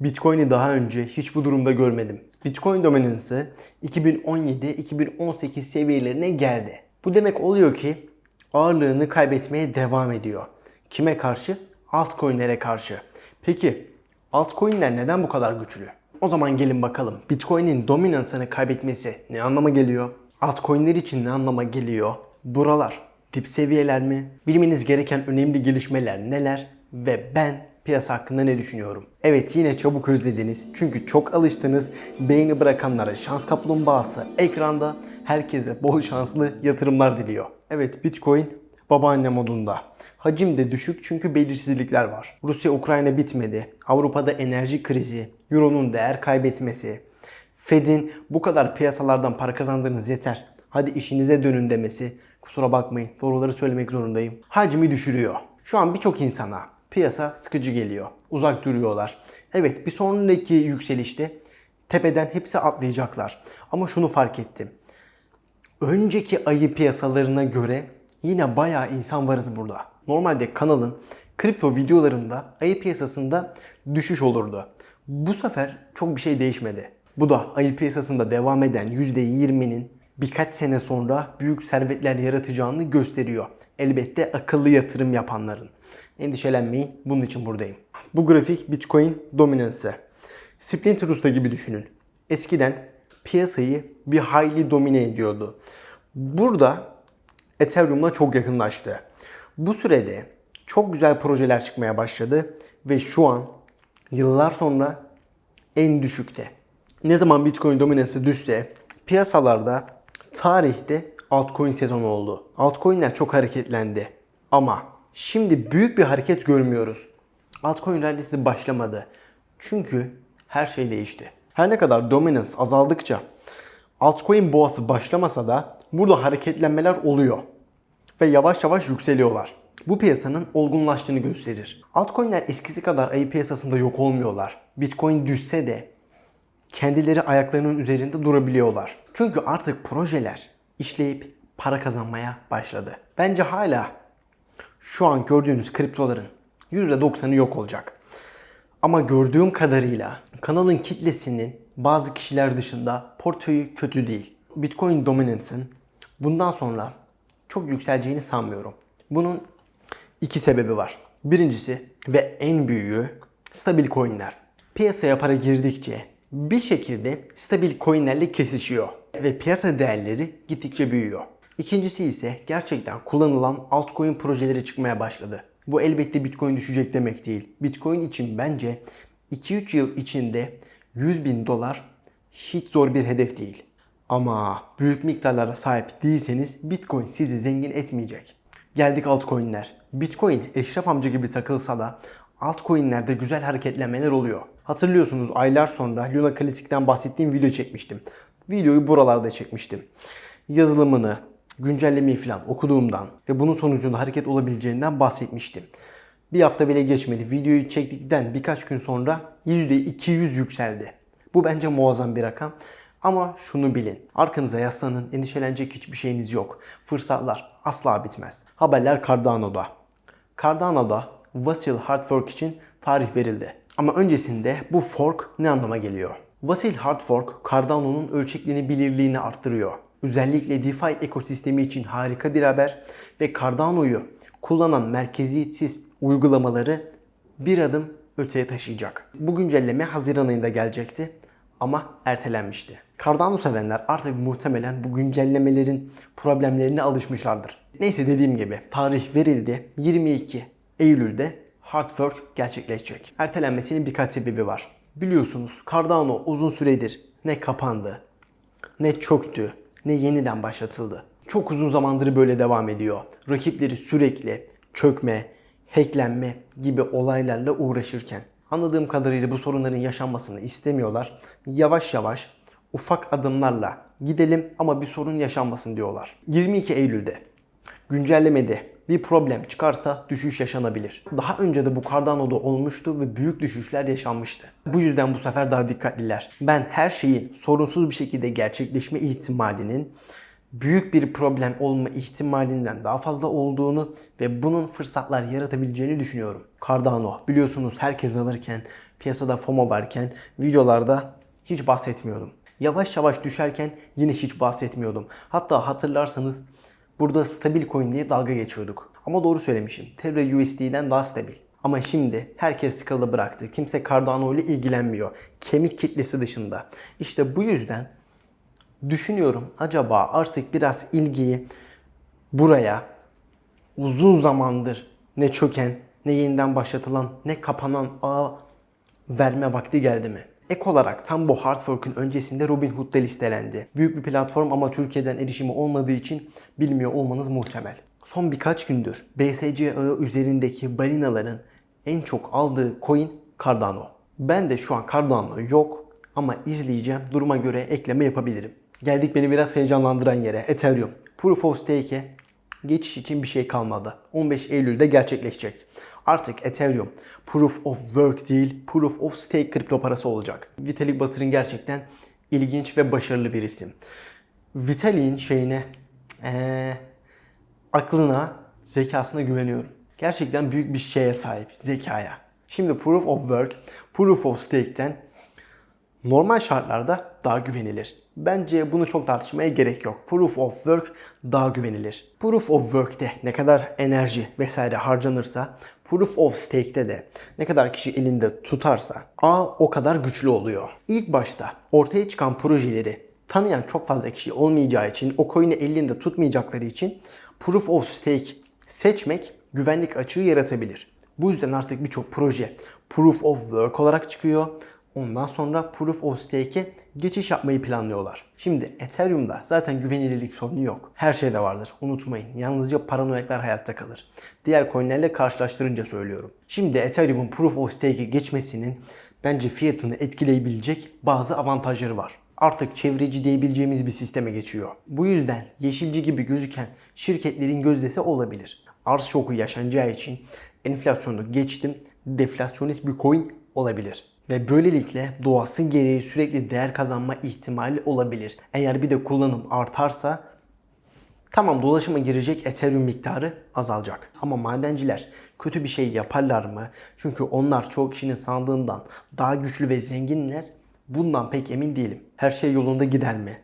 Bitcoin'i daha önce hiç bu durumda görmedim. Bitcoin dominansı 2017-2018 seviyelerine geldi. Bu demek oluyor ki ağırlığını kaybetmeye devam ediyor. Kime karşı? Altcoin'lere karşı. Peki altcoin'ler neden bu kadar güçlü? O zaman gelin bakalım. Bitcoin'in dominansını kaybetmesi ne anlama geliyor? Altcoin'ler için ne anlama geliyor? Buralar dip seviyeler mi? Bilmeniz gereken önemli gelişmeler neler? Ve ben piyasa hakkında ne düşünüyorum? Evet yine çabuk özlediniz. Çünkü çok alıştınız. Beğeni bırakanlara şans kaplumbağası ekranda herkese bol şanslı yatırımlar diliyor. Evet Bitcoin babaanne modunda. Hacim de düşük çünkü belirsizlikler var. Rusya-Ukrayna bitmedi. Avrupa'da enerji krizi, Euro'nun değer kaybetmesi, Fed'in bu kadar piyasalardan para kazandığınız yeter. Hadi işinize dönün demesi. Kusura bakmayın doğruları söylemek zorundayım. Hacmi düşürüyor. Şu an birçok insana piyasa sıkıcı geliyor. Uzak duruyorlar. Evet bir sonraki yükselişte tepeden hepsi atlayacaklar. Ama şunu fark ettim. Önceki ayı piyasalarına göre yine bayağı insan varız burada. Normalde kanalın kripto videolarında ayı piyasasında düşüş olurdu. Bu sefer çok bir şey değişmedi. Bu da ayı piyasasında devam eden %20'nin birkaç sene sonra büyük servetler yaratacağını gösteriyor. Elbette akıllı yatırım yapanların. Endişelenmeyin bunun için buradayım. Bu grafik Bitcoin dominansı. Splinter Usta gibi düşünün. Eskiden piyasayı bir hayli domine ediyordu. Burada Ethereum'la çok yakınlaştı. Bu sürede çok güzel projeler çıkmaya başladı ve şu an yıllar sonra en düşükte. Ne zaman Bitcoin dominansı düşse piyasalarda tarihte altcoin sezonu oldu. Altcoin'ler çok hareketlendi. Ama şimdi büyük bir hareket görmüyoruz. Altcoin rallisi başlamadı. Çünkü her şey değişti. Her ne kadar dominance azaldıkça altcoin boğası başlamasa da burada hareketlenmeler oluyor. Ve yavaş yavaş yükseliyorlar. Bu piyasanın olgunlaştığını gösterir. Altcoin'ler eskisi kadar ayı piyasasında yok olmuyorlar. Bitcoin düşse de kendileri ayaklarının üzerinde durabiliyorlar. Çünkü artık projeler işleyip para kazanmaya başladı. Bence hala şu an gördüğünüz kriptoların %90'ı yok olacak. Ama gördüğüm kadarıyla kanalın kitlesinin bazı kişiler dışında portföyü kötü değil. Bitcoin dominance'ın bundan sonra çok yükseleceğini sanmıyorum. Bunun iki sebebi var. Birincisi ve en büyüğü stabil coinler. Piyasaya para girdikçe bir şekilde stabil coinlerle kesişiyor ve piyasa değerleri gittikçe büyüyor. İkincisi ise gerçekten kullanılan altcoin projeleri çıkmaya başladı. Bu elbette Bitcoin düşecek demek değil. Bitcoin için bence 2-3 yıl içinde 100 bin dolar hiç zor bir hedef değil. Ama büyük miktarlara sahip değilseniz Bitcoin sizi zengin etmeyecek. Geldik altcoin'ler. Bitcoin Eşref amca gibi takılsa da altcoin'lerde güzel hareketlenmeler oluyor. Hatırlıyorsunuz aylar sonra Luna Classic'ten bahsettiğim video çekmiştim. Videoyu buralarda çekmiştim. Yazılımını, güncellemeyi falan okuduğumdan ve bunun sonucunda hareket olabileceğinden bahsetmiştim. Bir hafta bile geçmedi. Videoyu çektikten birkaç gün sonra %200 yükseldi. Bu bence muazzam bir rakam. Ama şunu bilin. Arkanıza yaslanın. Endişelenecek hiçbir şeyiniz yok. Fırsatlar asla bitmez. Haberler Cardano'da. Cardano'da Vasil Hard Fork için tarih verildi. Ama öncesinde bu fork ne anlama geliyor? Vasil Hard Fork, Cardano'nun ölçeklenebilirliğini arttırıyor. Özellikle DeFi ekosistemi için harika bir haber ve Cardano'yu kullanan merkeziyetsiz uygulamaları bir adım öteye taşıyacak. Bu güncelleme Haziran ayında gelecekti ama ertelenmişti. Cardano sevenler artık muhtemelen bu güncellemelerin problemlerine alışmışlardır. Neyse dediğim gibi tarih verildi. 22 Eylül'de hard fork gerçekleşecek. Ertelenmesinin birkaç sebebi var. Biliyorsunuz Cardano uzun süredir ne kapandı, ne çöktü, ne yeniden başlatıldı. Çok uzun zamandır böyle devam ediyor. Rakipleri sürekli çökme, hacklenme gibi olaylarla uğraşırken anladığım kadarıyla bu sorunların yaşanmasını istemiyorlar. Yavaş yavaş ufak adımlarla gidelim ama bir sorun yaşanmasın diyorlar. 22 Eylül'de güncellemede bir problem çıkarsa düşüş yaşanabilir. Daha önce de bu Cardano'da olmuştu ve büyük düşüşler yaşanmıştı. Bu yüzden bu sefer daha dikkatliler. Ben her şeyin sorunsuz bir şekilde gerçekleşme ihtimalinin büyük bir problem olma ihtimalinden daha fazla olduğunu ve bunun fırsatlar yaratabileceğini düşünüyorum. Cardano biliyorsunuz herkes alırken Piyasada FOMO varken videolarda hiç bahsetmiyordum. Yavaş yavaş düşerken yine hiç bahsetmiyordum. Hatta hatırlarsanız burada stabil coin diye dalga geçiyorduk. Ama doğru söylemişim. Terra USD'den daha stabil. Ama şimdi herkes skalı bıraktı. Kimse Cardano ile ilgilenmiyor. Kemik kitlesi dışında. İşte bu yüzden düşünüyorum acaba artık biraz ilgiyi buraya uzun zamandır ne çöken, ne yeniden başlatılan, ne kapanan ağ verme vakti geldi mi? Ek olarak tam bu hard fork'ün öncesinde Robinhood'da listelendi. Büyük bir platform ama Türkiye'den erişimi olmadığı için bilmiyor olmanız muhtemel. Son birkaç gündür BSC ağı üzerindeki balinaların en çok aldığı coin Cardano. Ben de şu an Cardano yok ama izleyeceğim. Duruma göre ekleme yapabilirim. Geldik beni biraz heyecanlandıran yere. Ethereum. Proof of Stake'e geçiş için bir şey kalmadı. 15 Eylül'de gerçekleşecek. Artık Ethereum Proof of Work değil, Proof of Stake kripto parası olacak. Vitalik Butter'ın gerçekten ilginç ve başarılı bir isim. Vitalik'in şeyine, ee, aklına, zekasına güveniyorum. Gerçekten büyük bir şeye sahip, zekaya. Şimdi Proof of Work, Proof of Stake'ten normal şartlarda daha güvenilir. Bence bunu çok tartışmaya gerek yok. Proof of Work daha güvenilir. Proof of Work'te ne kadar enerji vesaire harcanırsa Proof of Stake'te de ne kadar kişi elinde tutarsa ağ o kadar güçlü oluyor. İlk başta ortaya çıkan projeleri tanıyan çok fazla kişi olmayacağı için o coin'i elinde tutmayacakları için Proof of Stake seçmek güvenlik açığı yaratabilir. Bu yüzden artık birçok proje Proof of Work olarak çıkıyor. Ondan sonra Proof of Stake'e geçiş yapmayı planlıyorlar. Şimdi Ethereum'da zaten güvenilirlik sorunu yok. Her şeyde vardır. Unutmayın. Yalnızca paranoyaklar hayatta kalır. Diğer coinlerle karşılaştırınca söylüyorum. Şimdi Ethereum'un Proof of Stake'e geçmesinin bence fiyatını etkileyebilecek bazı avantajları var. Artık çevreci diyebileceğimiz bir sisteme geçiyor. Bu yüzden yeşilci gibi gözüken şirketlerin gözdesi olabilir. Arz şoku yaşanacağı için enflasyonu geçtim, deflasyonist bir coin olabilir. Ve böylelikle doğası gereği sürekli değer kazanma ihtimali olabilir. Eğer bir de kullanım artarsa tamam dolaşıma girecek Ethereum miktarı azalacak. Ama madenciler kötü bir şey yaparlar mı? Çünkü onlar çoğu kişinin sandığından daha güçlü ve zenginler. Bundan pek emin değilim. Her şey yolunda gider mi?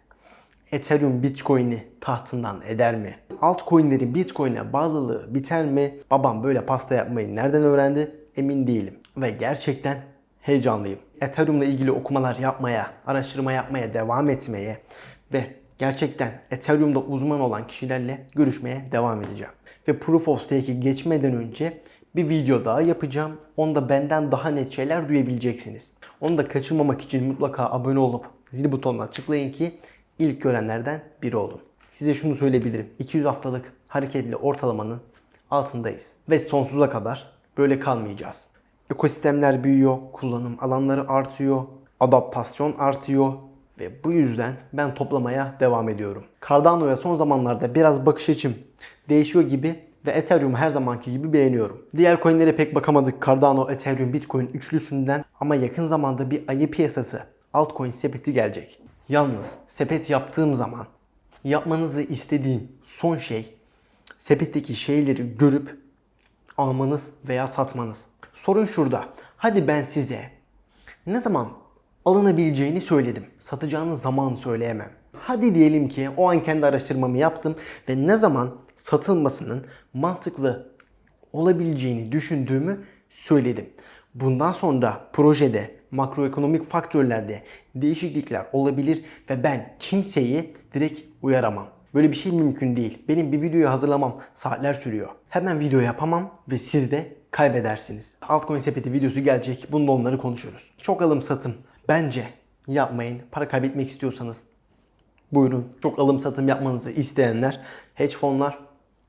Ethereum Bitcoin'i tahtından eder mi? Altcoin'lerin Bitcoin'e bağlılığı biter mi? Babam böyle pasta yapmayı nereden öğrendi? Emin değilim. Ve gerçekten heyecanlıyım. Ethereum'la ilgili okumalar yapmaya, araştırma yapmaya devam etmeye ve gerçekten Ethereum'da uzman olan kişilerle görüşmeye devam edeceğim. Ve Proof of Stake'i geçmeden önce bir video daha yapacağım. Onda benden daha net şeyler duyabileceksiniz. Onu da kaçırmamak için mutlaka abone olup zil butonuna tıklayın ki ilk görenlerden biri olun. Size şunu söyleyebilirim. 200 haftalık hareketli ortalamanın altındayız. Ve sonsuza kadar böyle kalmayacağız. Ekosistemler büyüyor, kullanım alanları artıyor, adaptasyon artıyor ve bu yüzden ben toplamaya devam ediyorum. Cardano'ya son zamanlarda biraz bakış açım değişiyor gibi ve Ethereum her zamanki gibi beğeniyorum. Diğer coinlere pek bakamadık Cardano, Ethereum, Bitcoin üçlüsünden ama yakın zamanda bir ayı piyasası altcoin sepeti gelecek. Yalnız sepet yaptığım zaman yapmanızı istediğim son şey sepetteki şeyleri görüp almanız veya satmanız. Sorun şurada. Hadi ben size ne zaman alınabileceğini söyledim. Satacağınız zaman söyleyemem. Hadi diyelim ki o an kendi araştırmamı yaptım ve ne zaman satılmasının mantıklı olabileceğini düşündüğümü söyledim. Bundan sonra projede, makroekonomik faktörlerde değişiklikler olabilir ve ben kimseyi direkt uyaramam. Böyle bir şey mümkün değil. Benim bir videoyu hazırlamam saatler sürüyor. Hemen video yapamam ve siz de kaybedersiniz. Altcoin sepeti videosu gelecek. Bunda onları konuşuyoruz. Çok alım satım. Bence yapmayın. Para kaybetmek istiyorsanız buyurun. Çok alım satım yapmanızı isteyenler hedge fonlar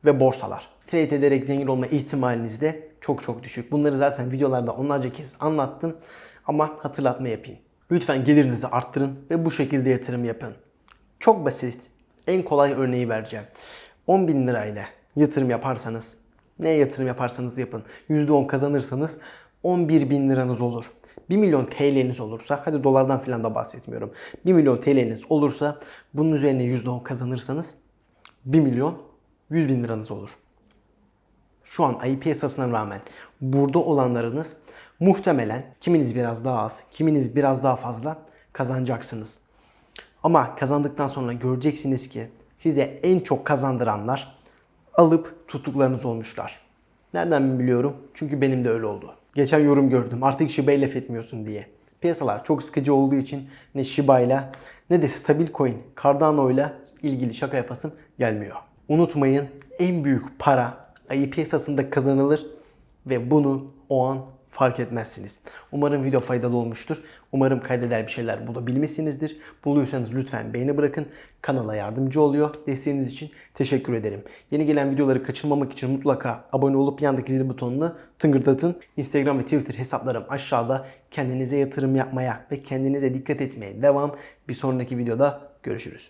ve borsalar. Trade ederek zengin olma ihtimaliniz de çok çok düşük. Bunları zaten videolarda onlarca kez anlattım ama hatırlatma yapayım. Lütfen gelirinizi arttırın ve bu şekilde yatırım yapın. Çok basit. En kolay örneği vereceğim. 10 bin lirayla yatırım yaparsanız, ne yatırım yaparsanız yapın. %10 kazanırsanız 11 bin liranız olur. 1 milyon TL'niz olursa, hadi dolardan falan da bahsetmiyorum. 1 milyon TL'niz olursa bunun üzerine %10 kazanırsanız 1 milyon 100 bin liranız olur. Şu an ayı piyasasına rağmen burada olanlarınız Muhtemelen kiminiz biraz daha az, kiminiz biraz daha fazla kazanacaksınız. Ama kazandıktan sonra göreceksiniz ki size en çok kazandıranlar alıp tuttuklarınız olmuşlar. Nereden biliyorum? Çünkü benim de öyle oldu. Geçen yorum gördüm. Artık Shiba'yı laf etmiyorsun diye. Piyasalar çok sıkıcı olduğu için ne Shiba ile ne de stabil coin Cardano ile ilgili şaka yapasım gelmiyor. Unutmayın en büyük para ayı piyasasında kazanılır ve bunu o an fark etmezsiniz. Umarım video faydalı olmuştur. Umarım kaydeder bir şeyler bulabilmişsinizdir. Buluyorsanız lütfen beğeni bırakın. Kanala yardımcı oluyor. Desteğiniz için teşekkür ederim. Yeni gelen videoları kaçırmamak için mutlaka abone olup yandaki zil butonunu tıngırdatın. Instagram ve Twitter hesaplarım aşağıda. Kendinize yatırım yapmaya ve kendinize dikkat etmeye devam. Bir sonraki videoda görüşürüz.